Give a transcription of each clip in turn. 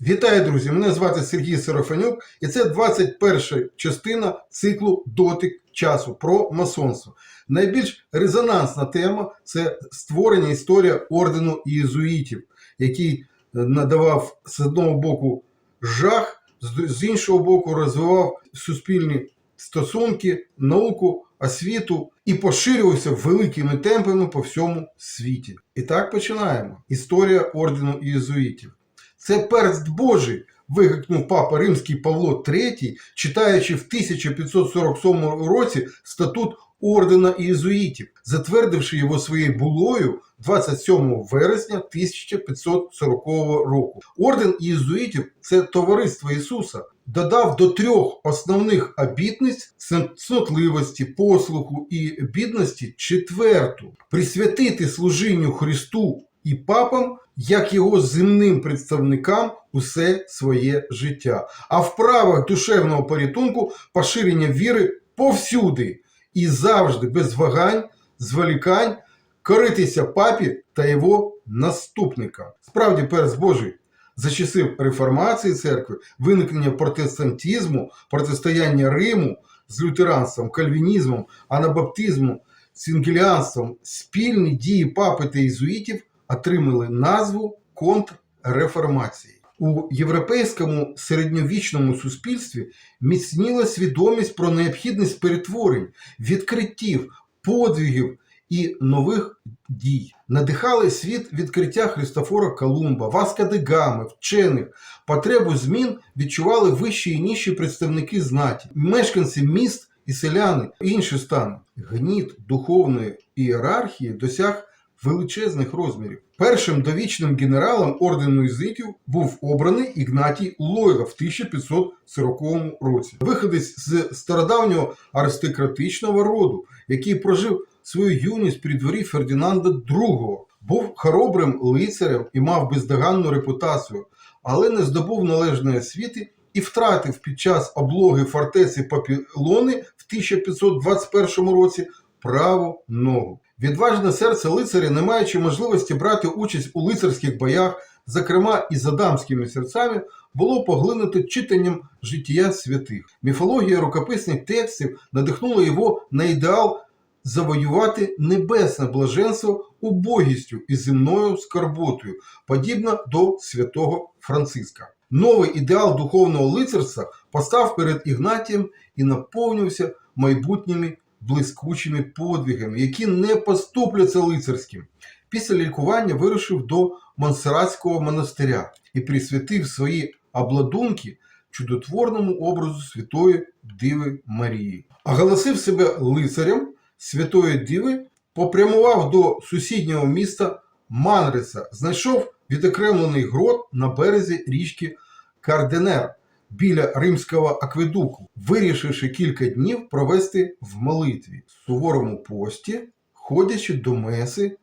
Вітаю, друзі! Мене звати Сергій Серафанюк, і це 21 частина циклу Дотик часу про масонство. Найбільш резонансна тема це створення історія ордену ієзуїтів, який надавав з одного боку жах, з іншого боку, розвивав суспільні стосунки, науку, освіту і поширювався великими темпами по всьому світі. І так починаємо. Історія ордену ієзуїтів. Це перст Божий, вигукнув папа Римський Павло III, читаючи в 1547 році статут ордена ієзуїтів, затвердивши його своєю булою 27 вересня 1540 року. Орден ієзуїтів це товариство Ісуса. Додав до трьох основних обітниць цнотливості, послуху і бідності четверту присвятити служінню Христу і папам як його земним представникам усе своє життя, а в правах душевного порятунку поширення віри повсюди і завжди без вагань, зволікань коритися папі та його наступникам. Справді, перс Божий. За часів реформації церкви, виникнення протестантизму, протистояння Риму з лютеранством, кальвінізмом, анабаптизмом, сінгеліанством, спільні дії папи та єзуїтів отримали назву контрреформації. У європейському середньовічному суспільстві міцніла свідомість про необхідність перетворень, відкриттів, подвигів і нових дій. Надихали світ відкриття Христофора Колумба, Васка де вчених. Потребу змін відчували вищі і нижчі представники знаті, мешканці міст і селяни, інші стани. Гніт духовної ієрархії досяг величезних розмірів. Першим довічним генералом ордену ізитів був обраний Ігнатій Лойла в 1540 році. Виходець з стародавнього аристократичного роду, який прожив свою юність при дворі Фердинанда II, був хоробрим лицарем і мав бездоганну репутацію, але не здобув належної освіти і втратив під час облоги фортеці Папілони в 1521 році праву ногу. Відважне серце лицаря, не маючи можливості брати участь у лицарських боях, зокрема і за дамськими серцями, було поглинуто читанням життя святих. Міфологія рукописних текстів надихнула його на ідеал завоювати небесне блаженство убогістю і земною скарботою, подібно до святого Франциска. Новий ідеал духовного лицарства постав перед Ігнатієм і наповнився майбутніми блискучими подвигами, які не поступляться лицарським. Після лікування вирушив до Монсерратського монастиря і присвятив свої обладунки чудотворному образу Святої Диви Марії. Оголосив себе лицарем Святої Диви, попрямував до сусіднього міста Манреса, знайшов відокремлений грот на березі річки Карденер біля римського акведуку, вирішивши кілька днів провести в молитві, в суворому пості, ходячи до меси,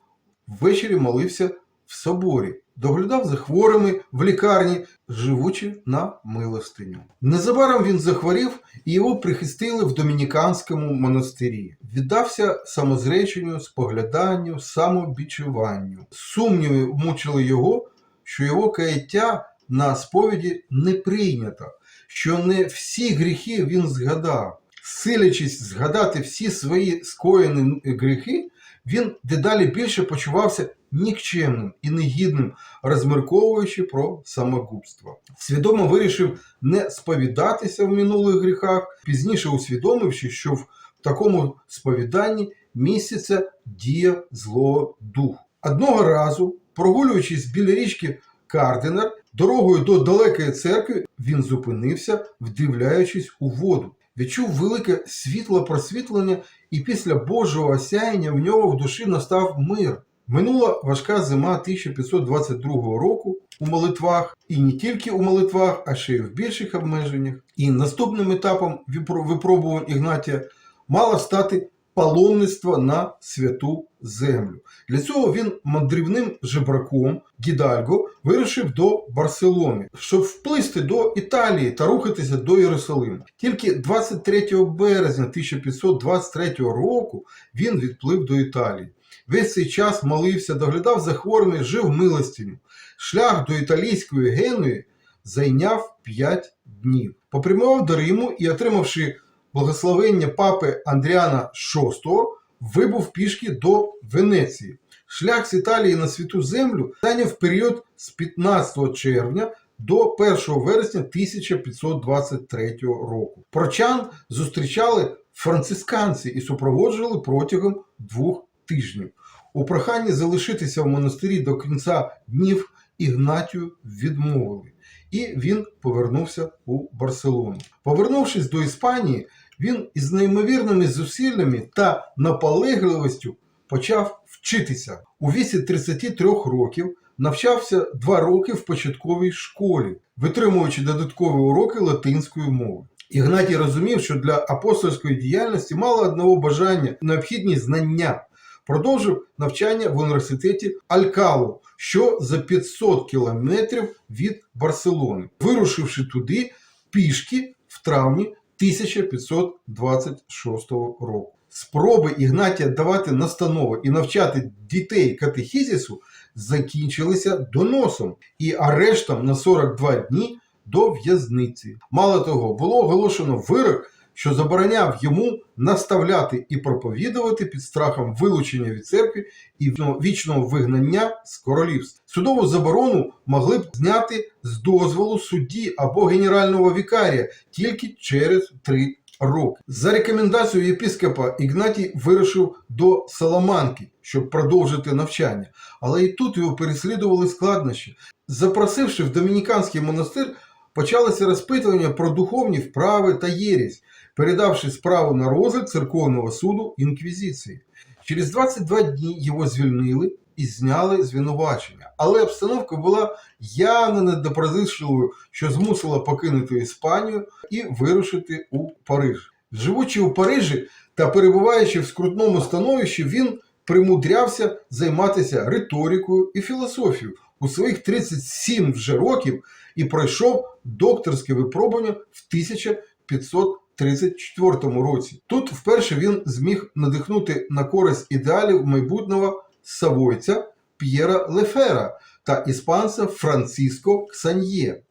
ввечері молився в соборі, доглядав за хворими в лікарні, живучи на милостиню. Незабаром він захворів і його прихистили в домініканському монастирі. Віддався самозреченню, спогляданню, самобічуванню. Сумніви мучили його, що його каяття на сповіді не прийнято, що не всі гріхи він згадав. Силячись згадати всі свої скоєні гріхи, він дедалі більше почувався нікчемним і негідним, розмірковуючи про самогубство. Свідомо вирішив не сповідатися в минулих гріхах, пізніше усвідомивши, що в такому сповіданні міститься дія злого духу. Одного разу, прогулюючись біля річки Карденер, дорогою до далекої церкви він зупинився, вдивляючись у воду. Відчув велике світло просвітлення, і після Божого осяяння в нього в душі настав мир. Минула важка зима 1522 року у молитвах, і не тільки у молитвах, а ще й в більших обмеженнях. І наступним етапом випробувань Ігнатія мало стати паломництво на святу землю. Для цього він мандрівним жебраком Гідальго вирушив до Барселони, щоб вплисти до Італії та рухатися до Єрусалиму. Тільки 23 березня 1523 року він відплив до Італії. Весь цей час молився, доглядав за хворими, жив милостиню. Шлях до італійської Генуї зайняв 5 днів. Попрямував до Риму і, отримавши благословення папи Андріана VI, вибув пішки до Венеції. Шлях з Італії на святу землю зайняв період з 15 червня до 1 вересня 1523 року. Прочан зустрічали францисканці і супроводжували протягом двох тижнів. У проханні залишитися в монастирі до кінця днів Ігнатію відмовили, і він повернувся у Барселону. Повернувшись до Іспанії, він із неймовірними зусиллями та наполегливістю почав вчитися. У віці 33 років навчався два роки в початковій школі, витримуючи додаткові уроки латинської мови. Ігнатій розумів, що для апостольської діяльності мало одного бажання необхідні знання. Продовжив навчання в університеті Алькалу, що за 500 кілометрів від Барселони, вирушивши туди пішки в травні 1526 року. Спроби Ігнатія давати настанови і навчати дітей катехізісу закінчилися доносом і арештом на 42 дні до в'язниці. Мало того, було оголошено вирок, що забороняв йому наставляти і проповідувати під страхом вилучення від церкви і вічного вигнання з королівства. Судову заборону могли б зняти з дозволу судді або генерального вікарія тільки через три роки. За рекомендацією єпископа Ігнатій вирушив до Саламанки, щоб продовжити навчання, але і тут його переслідували складнощі. Запросивши в домініканський монастир, почалося розпитування про духовні вправи та єресь, передавши справу на розгляд церковного суду інквізиції. Через 22 дні його звільнили і зняли звинувачення. Але обстановка була явно недоброзичливою, що змусила покинути Іспанію і вирушити у Париж. Живучи у Парижі та перебуваючи в скрутному становищі, він примудрявся займатися риторикою і філософією у своїх 37 вже років і пройшов докторське випробування в 1534 році. Тут вперше він зміг надихнути на користь ідеалів майбутнього савойця П'єра Лефера та іспанця Франциско Ксаньє.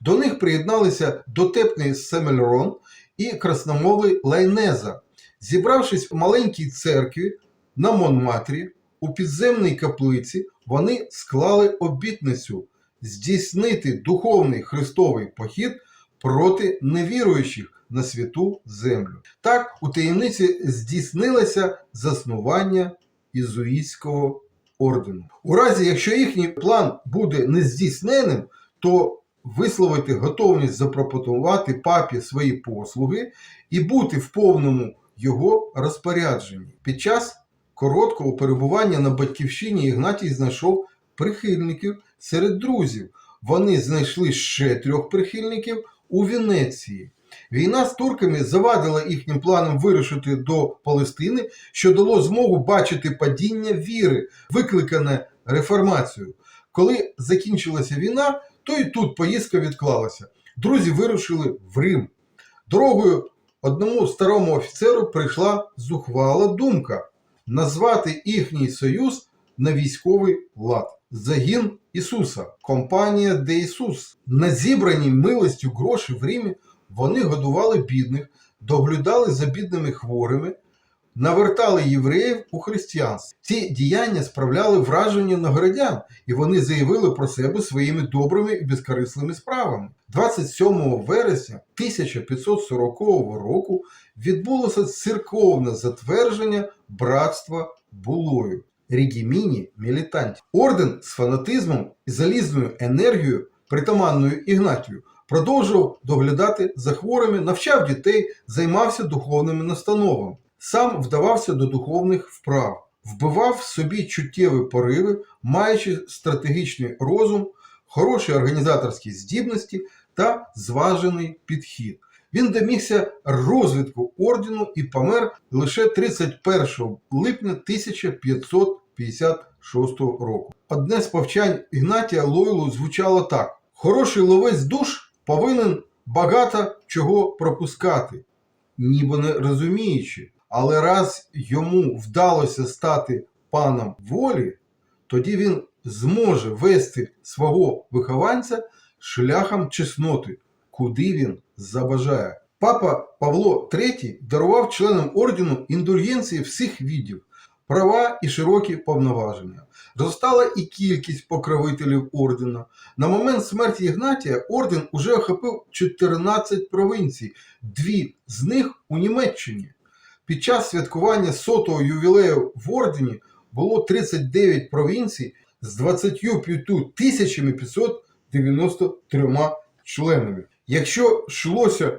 До них приєдналися дотепний Семельрон і красномовий Лайнеза. Зібравшись в маленькій церкві на Монматрі, у підземній каплиці, вони склали обітницю здійснити духовний хрестовий похід проти невіруючих на святу землю. Так у таємниці здійснилося заснування ізуїтського ордену. У разі, якщо їхній план буде нездійсненим, то висловити готовність запропонувати папі свої послуги і бути в повному його розпорядженні. Під час короткого перебування на батьківщині Ігнатій знайшов прихильників серед друзів. Вони знайшли ще трьох прихильників у Венеції. Війна з турками завадила їхнім планам вирушити до Палестини, що дало змогу бачити падіння віри, викликане реформацією. Коли закінчилася війна, то і тут поїздка відклалася. Друзі вирушили в Рим. Дорогою одному старому офіцеру прийшла зухвала думка назвати їхній союз на військовий лад. Загін Ісуса, компанія де Ісус. На зібрані милостю гроші в Римі вони годували бідних, доглядали за бідними хворими, навертали євреїв у християнство. Ці діяння справляли враження на городян, і вони заявили про себе своїми добрими і безкорисними справами. 27 вересня 1540 року відбулося церковне затвердження братства Булою. Рігіміні мілітанті. Орден з фанатизмом і залізною енергією, притаманною Ігнатію, продовжував доглядати за хворими, навчав дітей, займався духовними настановами, сам вдавався до духовних вправ, вбивав в собі чуттєві пориви, маючи стратегічний розум, хороші організаторські здібності та зважений підхід. Він домігся розвитку ордену і помер лише 31 липня 1556 року. Одне з повчань Ігнатія Лойлу звучало так: хороший ловець душ повинен багато чого пропускати, ніби не розуміючи, але раз йому вдалося стати паном волі, тоді він зможе вести свого вихованця шляхом чесноти, куди він забажає. Папа Павло III дарував членам ордену індульгенції всіх видів, права і широкі повноваження. Зростала і кількість покровителів ордена. На момент смерті Ігнатія орден уже охопив 14 провінцій, дві з них у Німеччині. Під час святкування сотого ювілею в ордені було 39 провінцій з 25 тисячами 593 членами. Якщо йшлося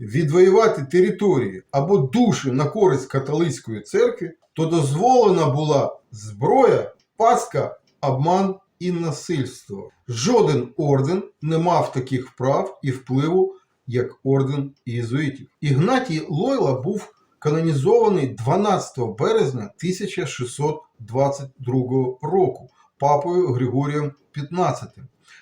відвоювати території або душі на користь католицької церкви, то дозволена була зброя, пастка, обман і насильство. Жоден орден не мав таких прав і впливу, як орден ієзуїтів. Ігнатій Лойла був канонізований 12 березня 1622 року папою Григорієм XV.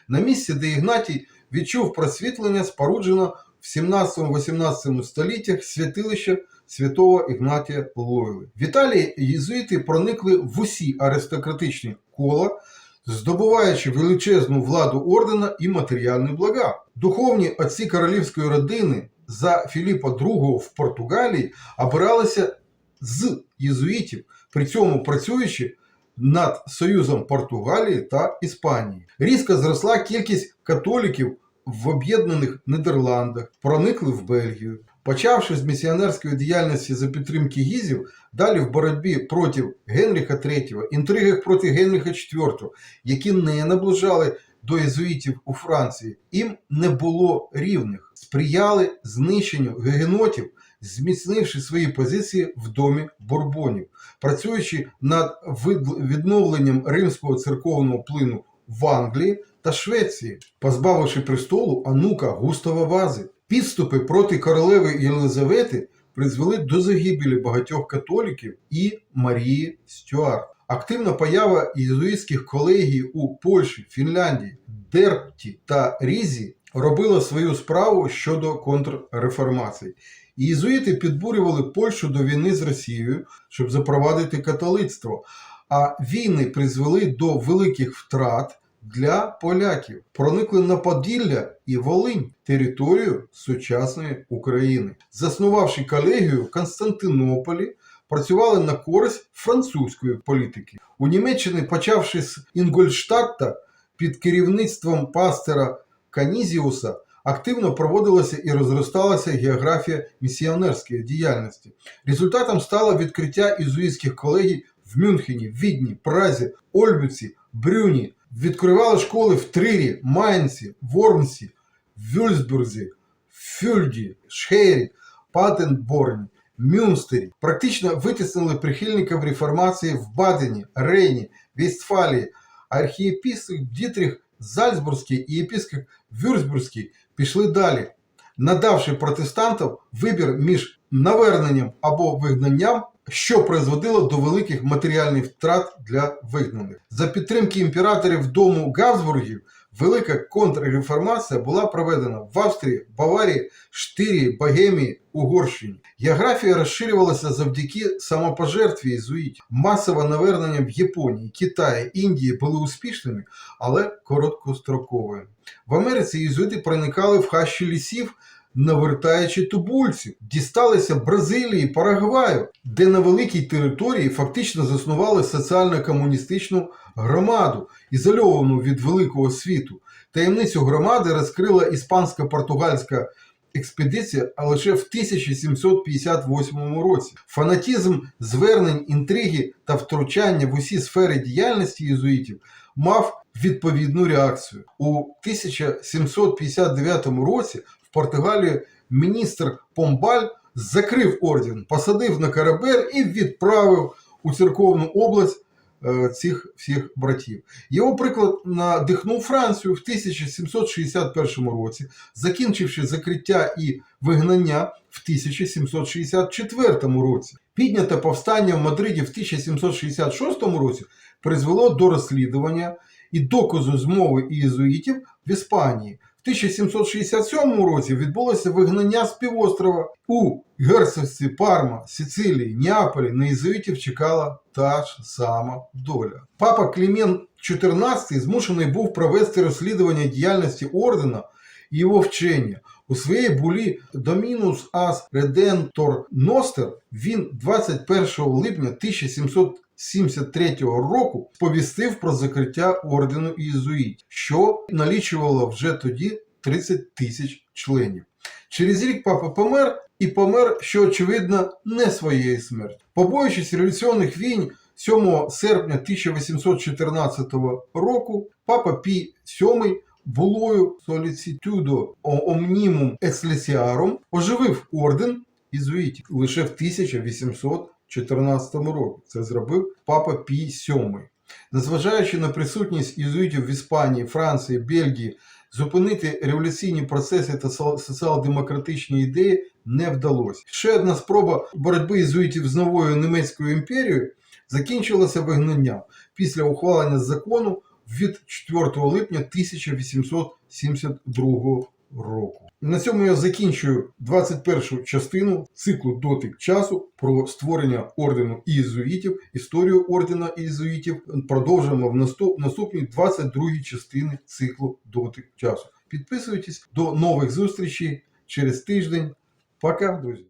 На місці, де Ігнатій відчув просвітлення, споруджено в 17-18 століттях святилище святого Ігнатія Лойли. В Італії єзуїти проникли в усі аристократичні кола, здобуваючи величезну владу ордена і матеріальні блага. Духовні отці королівської родини за Філіпа II в Португалії обиралися з єзуїтів, при цьому працюючи над Союзом Португалії та Іспанії. Різко зросла кількість католіків в об'єднаних Нідерландах, проникли в Бельгію. Почавши з місіонерської діяльності за підтримки гізів, далі в боротьбі проти Генріха III, інтригах проти Генріха IV, які не наближали до єзуїтів у Франції, їм не було рівних, сприяли знищенню гегенотів, зміцнивши свої позиції в домі Бурбонів, працюючи над відновленням римського церковного плину в Англії та Швеції, позбавивши престолу онука Густава Вази. Підступи проти королеви Єлизавети призвели до загибелі багатьох католіків і Марії Стюарт. Активна поява єзуїтських колегій у Польщі, Фінляндії, Дерпті та Різі робила свою справу щодо контрреформації. Єзуїти підбурювали Польщу до війни з Росією, щоб запровадити католицтво. А війни призвели до великих втрат для поляків. Проникли на Поділля і Волинь, територію сучасної України. Заснувавши колегію в Константинополі, працювали на користь французької політики. У Німеччині, почавши з Інгольштадта під керівництвом пастора Канізіуса, активно проводилася і розросталася географія місіонерської діяльності. Результатом стало відкриття ізуїтських колегій в Мюнхені, Відні, Празі, Ольбюці, Брюні. Відкривали школи в Трирі, Майнці, Вормсі, Вюльсбурзі, Фюльді, Шхері, Патенборні, Мюнстері. Практично витіснили прихильників реформації в Бадені, Рейні, Вестфалії. Архієпископ Дітріх Зальцбурзький і єпископ Вюрцбурзький пішли далі, надавши протестантам вибір між наверненням або вигнанням, що призводило до великих матеріальних втрат для вигнаних. За підтримки імператорів дому Габсбургів велика контрреформація була проведена в Австрії, Баварії, Штирії, Богемії, Угорщині. Географія розширювалася завдяки самопожертві єзуїтів. Масове навернення в Японії, Китаї, Індії були успішними, але короткостроковими. В Америці єзуїти проникали в хащі лісів, навертаючи тубульців, дісталися Бразилії, Парагваю, де на великій території фактично заснували соціально-комуністичну громаду, ізольовану від великого світу. Таємницю громади розкрила іспансько-португальська експедиція, а лише в 1758 році. Фанатізм звернень, інтриги та втручання в усі сфери діяльності єзуїтів мав відповідну реакцію. У 1759 році в Португалії міністр Помбаль закрив орден, посадив на корабель і відправив у церковну область е, цих всіх братів. Його приклад надихнув Францію в 1761 році, закінчивши закриття і вигнання в 1764 році. Підняте повстання в Мадриді в 1766 році призвело до розслідування і доказу змови ієзуїтів в Іспанії. В 1767 році відбулося вигнання з півострова. У герцогстві Парма, Сицилії, Неаполі на єзуїтів чекала та ж сама доля. Папа Клімент XIV змушений був провести розслідування діяльності ордена і його вчення. У своїй булі Dominus As Redentor Noster він 21 липня 1773 року повістив про закриття ордену ієзуїтів, що налічувало вже тоді 30 тисяч членів. Через рік папа помер і помер, що очевидно, не своєї смерті. Побоюючись революційних війн 7 серпня 1814 року, папа Пій VII булою Solicitudo Omnimum Ecclesiarum оживив орден ізуїтів лише в 1814 році. Це зробив папа Пій VII. Незважаючи на присутність ізуїтів в Іспанії, Франції, Бельгії, зупинити революційні процеси та соціал-демократичні ідеї не вдалося. Ще одна спроба боротьби ізуїтів з новою німецькою імперією закінчилася вигнанням після ухвалення закону від 4 липня 1872 року. На цьому я закінчую 21 частину циклу дотик часу про створення ордену ізуїтів, історію ордена ізуїтів. Продовжуємо в наступ- наступній 22 частини циклу дотик часу. Підписуйтесь до нових зустрічей через тиждень. Пока, друзі!